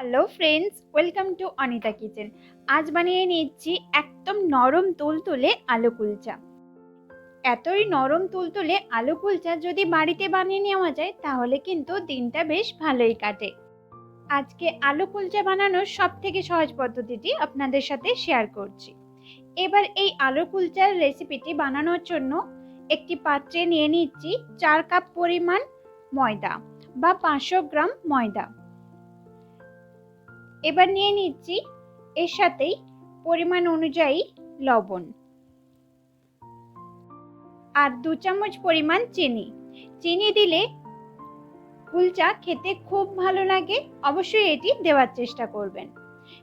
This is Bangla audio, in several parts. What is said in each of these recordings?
Hello friends welcome to Anita kitchen আজ বানিয়ে নিচ্ছি একদম নরম তুলতুলে আলু কুলচা। এতই নরম তুলতুলে আলু কুলচা যদি বাড়িতে বানিয়ে নেওয়া যায়, তাহলে কিন্তু দিনটা বেশ ভালোই কাটে। আজকে আলু কুলচা বানানোর সব থেকে সহজ পদ্ধতিটি আপনাদের সাথে শেয়ার করছি। এবার এই আলু কুলচার রেসিপিটি বানানোর জন্য একটি পাত্রে নিয়ে নিচ্ছি চার কাপ পরিমাণ ময়দা বা পাঁচশো গ্রাম ময়দা। এবার নিয়ে নিচ্ছি এর সাথেই পরিমাণ অনুযায়ী লবণ। আর দু চামচ পরিমাণ চিনি। চিনি দিলে কুলচা খেতে খুব ভালো লাগে, অবশ্যই এটি দেওয়ার চেষ্টা করবেন।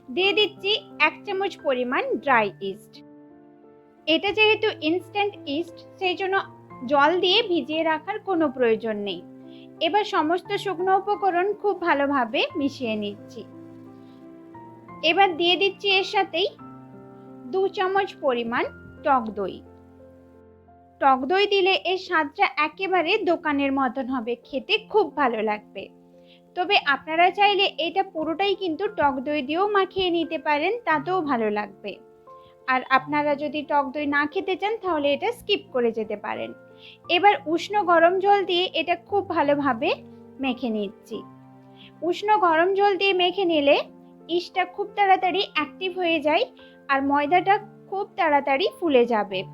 দিয়ে দিচ্ছি এক চামচ পরিমাণ ড্রাই ইস্ট। এটা যেহেতু ইনস্ট্যান্ট ইস্ট সেই জন্য জল দিয়ে ভিজিয়ে রাখার কোনো প্রয়োজন নেই। এবার সমস্ত শুকনো উপকরণ খুব ভালোভাবে মিশিয়ে নিচ্ছি। এবার দিয়ে দিচ্ছি এর সাথেই দু চামচ পরিমাণ টক দই। টক দই দিলে এর স্বাদটা একেবারে দোকানের মতন হবে, খেতে খুব ভালো লাগবে। তবে আপনারা চাইলে এটা পুরোটাই কিন্তু টক দই দিয়েও মাখিয়ে নিতে পারেন, তাতেও ভালো লাগবে। আর আপনারা যদি টক দই না খেতে চান, তাহলে এটা স্কিপ করে যেতে পারেন। এবার উষ্ণ গরম জল দিয়ে এটা খুব ভালোভাবে মেখে নিচ্ছি। উষ্ণ গরম জল দিয়ে মেখে নিলে ইস্টটা খুব তাড়াতাড়ি অ্যাক্টিভ হয়ে যায় আর ময়দাটা খুব তাড়াতাড়ি ফুলে যাবে।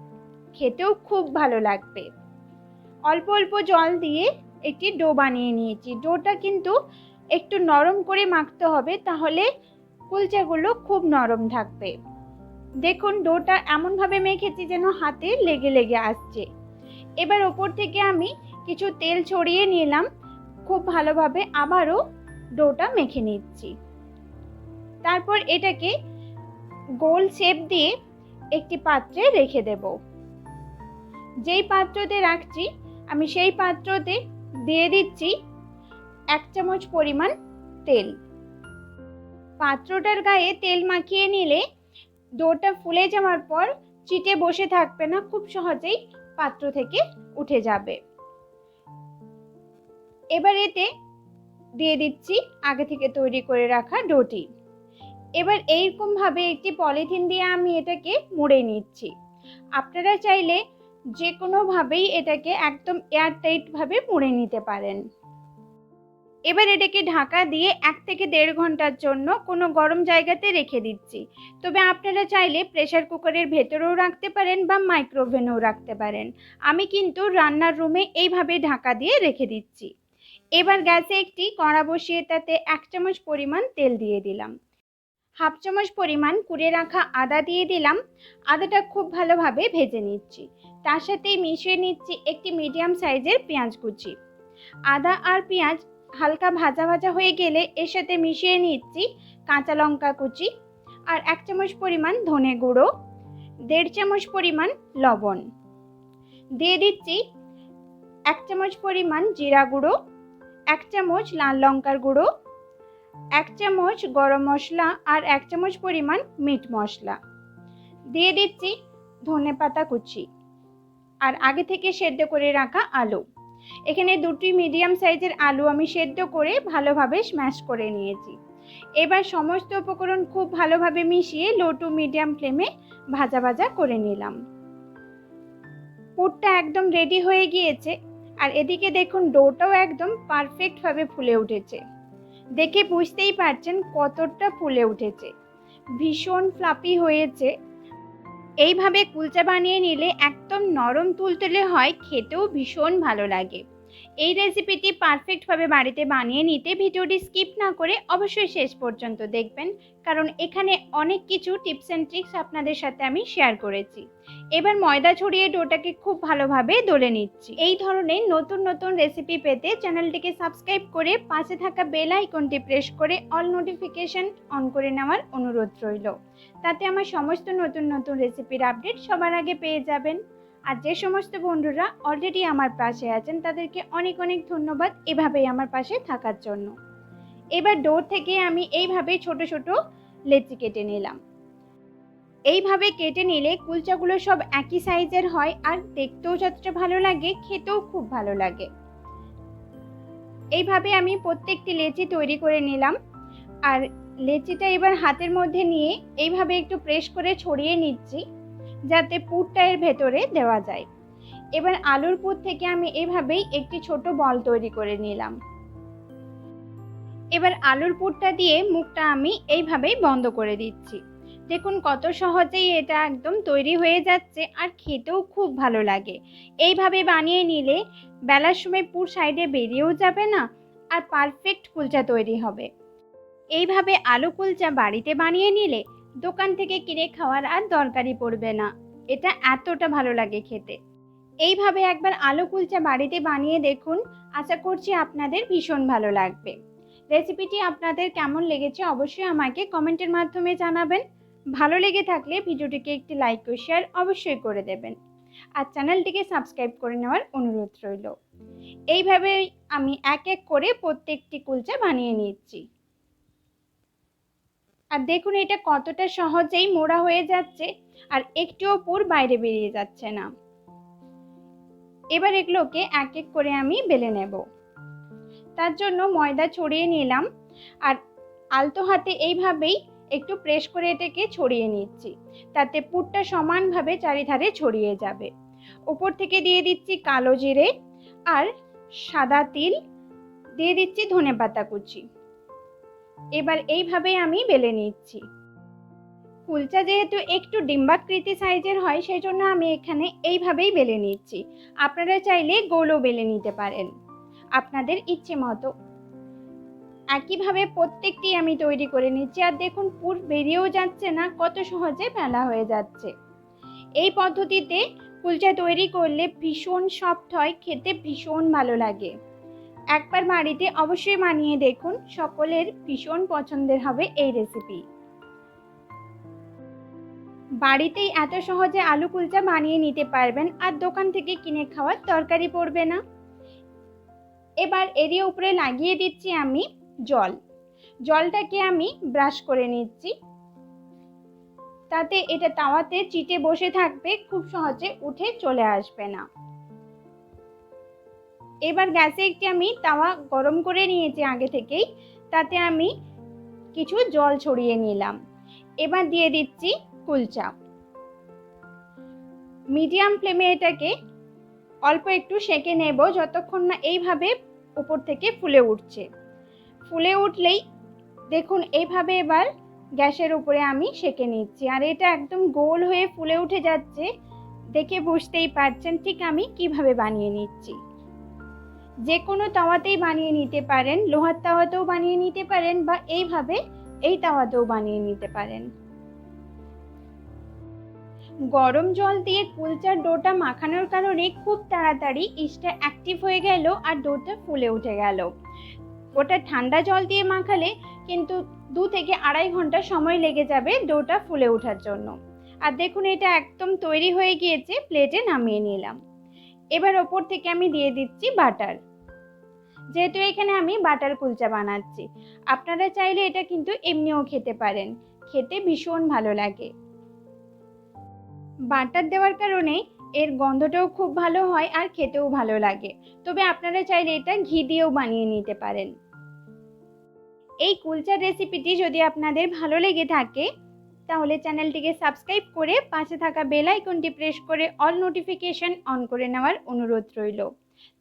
খেতেও খুব ভালো লাগবে। অল্প অল্প জল দিয়ে একটি ডো বানিয়ে নিয়েছি। ডোটা কিন্তু একটু নরম করে মাখতে হবে তাহলে কুলচাগুলো খুব নরম থাকবে। দেখুন, ডোটা এমনভাবে মেখেছি যেন হাতে লেগে লেগে আসছে। এবার ওপর থেকে আমি কিছু তেল ছড়িয়ে নিলাম। খুব ভালোভাবে আবারও ডোটা মেখে নিচ্ছি। তারপর এটাকে গোল শেপ দিয়ে একটি পাত্রে রেখে দেব। যেই পাত্রতে রাখছি, আমি সেই পাত্রতে দিয়ে দিচ্ছি এক চামচ পরিমাণ তেল। পাত্রটার গায়ে তেল মাখিয়ে নিলে ডোটা ফুলে যাওয়ার পর চিটে বসে থাকবে না, খুব সহজেই পাত্র থেকে উঠে যাবে। এবার এতে দিয়ে দিচ্ছি আগে থেকে তৈরি করে রাখা ডোটি। এবার এইরকমভাবে একটি পলিথিন দিয়ে আমি এটাকে মুড়ে নিচ্ছি। আপনারা চাইলে যে কোনোভাবেই এটাকে একদম এয়ার এয়ারটাইটভাবে মুড়ে নিতে পারেন। এবার এটাকে ঢাকা দিয়ে এক থেকে দেড় ঘণ্টার জন্য কোনো গরম জায়গাতে রেখে দিচ্ছি। তবে আপনারা চাইলে প্রেশার কুকারের ভেতরেও রাখতে পারেন বা মাইক্রোওভেনেও রাখতে পারেন। আমি কিন্তু রান্নার রুমে এইভাবে ঢাকা দিয়ে রেখে দিচ্ছি। এবার গ্যাসে একটি কড়া বসিয়ে তাতে এক চামচ পরিমাণ তেল দিয়ে দিলাম। হাফ চামচ পরিমাণ কুড়ে রাখা আদা দিয়ে দিলাম। আদাটা খুব ভালোভাবে ভেজে নিচ্ছি। তার সাথে মিশিয়ে নিচ্ছি একটি মিডিয়াম সাইজের পেঁয়াজ কুচি। আদা আর পেঁয়াজ হালকা ভাজা ভাজা হয়ে গেলে এর সাথে মিশিয়ে নিচ্ছি কাঁচা লঙ্কা কুচি আর এক চামচ পরিমাণ ধনে গুঁড়ো, দেড় চামচ পরিমাণ লবণ। দিয়ে দিচ্ছি এক চামচ পরিমাণ জিরা গুঁড়ো, এক চামচ লাল লঙ্কার গুঁড়ো এক চামচ গরম মশলা আর এক চামচ পরিমাণ মিট মশলা। দিয়ে দিচ্ছি ধনে পাতা কুচি আর আগে থেকে সেদ্ধ করে রাখা আলু। এখানে দুটি মিডিয়াম সাইজের আলু আমি সেদ্ধ করে ভালোভাবে স্ম্যাশ করে নিয়েছি। এবার সমস্ত উপকরণ খুব ভালোভাবে মিশিয়ে লো টু মিডিয়াম ফ্লেমে ভাজা ভাজা করে নিলাম। পুরটা একদম রেডি হয়ে গিয়েছে আর এদিকে দেখুন ডোটাও একদম পারফেক্টভাবে ফুলে উঠেছে। দেখে বুঝতেই পারছেন কতটা ফুলে উঠেছে। ভীষণ ফ্লাপি হয়েছে। এইভাবে কুলচা বানিয়ে নিলে একদম নরম তুলতুলে হয়, খেতেও ভীষণ ভালো লাগে। এই রেসিপিটি পারফেক্টভাবে বাড়িতে বানিয়ে নিতে ভিডিওটি স্কিপ না করে অবশ্যই শেষ পর্যন্ত দেখবেন, কারণ এখানে অনেক কিছু টিপস অ্যান্ড ট্রিক্স আপনাদের সাথে আমি শেয়ার করেছি। এবার ময়দা ছড়িয়ে ডোটাকে খুব ভালোভাবে দলে নিচ্ছি। এই ধরনের নতুন নতুন রেসিপি পেতে চ্যানেলটিকে সাবস্ক্রাইব করে পাশে থাকা বেল আইকনটি প্রেস করে অল নোটিফিকেশন অন করে নেওয়ার অনুরোধ রইল। তাতে আমার সমস্ত নতুন নতুন রেসিপির আপডেট সবার আগে পেয়ে যাবেন। আর যে সমস্ত বন্ধুরা অলরেডি আমার পাশে আছেন, তাদেরকে অনেক অনেক ধন্যবাদ এভাবেই আমার পাশে থাকার জন্য। এবার ডোর থেকে আমি এইভাবে ছোট ছোট লেচি কেটে নিলাম। এইভাবে কেটে নিলে কুলচাগুলো সব একই সাইজের হয় আর দেখতেও যতটা ভালো লাগে, খেতেও খুব ভালো লাগে। এইভাবে আমি প্রত্যেকটি লেচি তৈরি করে নিলাম। আর লেচিটা এবার হাতের মধ্যে নিয়ে এইভাবে একটু প্রেস করে ছড়িয়ে নিচ্ছি। যাতে পুরটা এর ভেতরে দেওয়া যায়। এবার আলুর পুর থেকে আমি এভাবেই একটি ছোট বল তৈরি করে নিলাম। এবার আলুর পুরটা দিয়ে মুখটা আমি এইভাবেই বন্ধ করে দিচ্ছি। দেখুন কত সহজেই এটা একদম তৈরি হয়ে যাচ্ছে আর খেতেও খুব ভালো লাগে। এইভাবে বানিয়ে নিলে বেলার সময় পুর সাইডে বেরিয়েও যাবে না আর পারফেক্ট কুলচা তৈরি হবে। এইভাবে আলু কুলচা বাড়িতে বানিয়ে নিলে দোকান থেকে কিনে খাওয়ার আর দরকারই পড়বে না। এটা এতটা ভালো লাগে খেতে। এইভাবে একবার আলু কুলচা বাড়িতে বানিয়ে দেখুন। আশা করছি আপনাদের ভীষণ ভালো লাগবে। রেসিপিটি আপনাদের কেমন লেগেছে অবশ্যই আমাকে কমেন্টের মাধ্যমে জানাবেন। ভালো লেগে থাকলে ভিডিওটিকে একটি লাইক ও শেয়ার অবশ্যই করে দেবেন। আর চ্যানেলটিকে সাবস্ক্রাইব করে নেওয়ার অনুরোধ রইল। এইভাবে আমি এক এক করে প্রত্যেকটি কুলচা বানিয়ে নিচ্ছি। আর দেখুন এটা কতটা সহজেই মোড়া হয়ে যাচ্ছে আর একটুও পুর বাইরে বেরিয়ে যাচ্ছে না। এবার এগুলোকে এক এক করে আমি বেলে নেব। তার জন্য ময়দা ছড়িয়ে নিলাম আর আলতো হাতে এইভাবেই একটু প্রেস করে এটাকে ছড়িয়ে নিচ্ছি। তাতে পুরটা সমানভাবে চারিধারে ছড়িয়ে যাবে। উপর থেকে দিয়ে দিচ্ছি কালো জিরে আর সাদা তিল, দিয়ে দিচ্ছি ধনে পাতা কুচি। এবার এইভাবেই আমি বেলে নিচ্ছি। কুলচা যেহেতু একটু ডিম্বাকৃতি সাইজের হয় সেই জন্য আমি এখানে এইভাবেই বেলে নিচ্ছি। আপনারা চাইলে গোলও বেলে নিতে পারেন। আপনাদের ইচ্ছে মতো। একইভাবে প্রত্যেকটি আমি তৈরি করে নিচ্ছি। আর দেখুন, পুর বেরিয়েও যাচ্ছে না, কত সহজে ফেলা হয়ে যাচ্ছে। এই পদ্ধতিতে কুলচা তৈরি করলে ভীষণ সফট হয়, খেতে ভীষণ ভালো লাগে। একবার বাড়িতে অবশ্যই বানিয়ে দেখুন, সকলের ভীষণ পছন্দের হবে এই রেসিপি বাড়িতেই এত সহজে আলু কুলচা বানিয়ে নিতে পারবেন আর দোকান থেকে কিনে খাওয়ার তরকারি পড়বে না। এবার এরই উপরে লাগিয়ে দিচ্ছি আমি জল। জলটাকে আমি ব্রাশ করে নিচ্ছি। তাতে এটা তাওয়াতে চিটে বসে থাকবে, খুব সহজে উঠে চলে আসবে না। এবার গ্যাসে একটি আমি তাওয়া গরম করে নিয়েছি আগে থেকেই। তাতে আমি কিছু জল ছড়িয়ে নিলাম। এবার দিয়ে দিচ্ছি কুলচা। মিডিয়াম ফ্লেমে এটাকে অল্প একটু সেঁকে নেব যতক্ষণ না এইভাবে উপর থেকে ফুলে উঠছে। ফুলে উঠলেই দেখুন এইভাবে এবার গ্যাসের উপরে আমি সেঁকে নিচ্ছি। আর এটা একদম গোল হয়ে ফুলে উঠে যাচ্ছে, দেখে বুঝতেই পারছেন ঠিক আমি কীভাবে বানিয়ে নিচ্ছি। যে কোনো তাওয়াতেই বানিয়ে নিতে পারেন। লোহার তাওয়াতেও বানিয়ে নিতে পারেন বা এইভাবে এই তাওয়াতেও বানিয়ে নিতে পারেন। গরম জল দিয়ে কুলচার ডোটা মাখানোর কারণে খুব তাড়াতাড়ি ইস্টটা অ্যাক্টিভ হয়ে গেল আর ডোটা ফুলে উঠে গেল। ওটা ঠান্ডা জল দিয়ে মাখালে কিন্তু দু থেকে আড়াই ঘণ্টা সময় লেগে যাবে ডোটা ফুলে ওঠার জন্য। আর দেখুন, এটা একদম তৈরি হয়ে গিয়েছে, প্লেটে নামিয়ে নিলাম। এবার ওপর থেকে আমি দিয়ে দিচ্ছি বাটার। যেহেতু এখানে আমি বাটার কুলচা বানাচ্ছি, আপনারা চাইলে এটা কিন্তু এমনিও খেতে পারেন। খেতে ভীষণ ভালো লাগে। বাটার দেওয়ার কারণে এর গন্ধটাও খুব ভালো হয় আর খেতেও ভালো লাগে। তবে আপনারা চাইলে এটা ঘি দিয়েও বানিয়ে নিতে পারেন। এই কুলচার রেসিপিটি যদি আপনাদের ভালো লেগে থাকে তাহলে চ্যানেলটিকে সাবস্ক্রাইব করে পাশে থাকা বেল আইকনটি প্রেস করে অল নোটিফিকেশন অন করে নেওয়ার অনুরোধ রইল।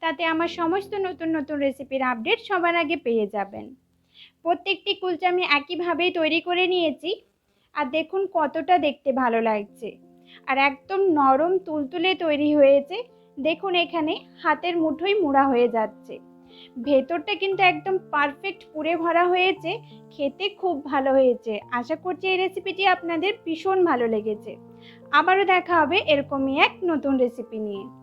তাতে আমার সমস্ত নতুন নতুন রেসিপির আপডেট সবার আগে পেয়ে যাবেন। প্রত্যেকটি কুলচা আমি একইভাবেই তৈরি করে নিয়েছি। আর দেখুন কতটা দেখতে ভালো লাগছে। আর একদম নরম তুলতুলে তৈরি হয়েছে। দেখুন এখানে হাতের মুঠোই মুড়া হয়ে যাচ্ছে। ভেতরটা কিন্তু একদম পারফেক্ট পুরে ভরা হয়েছে, খেতে খুব ভালো হয়েছে। আশা করছি এই রেসিপিটি আপনাদের ভীষণ ভালো লেগেছে। আবারও দেখা হবে এরকমই এক নতুন রেসিপি নিয়ে।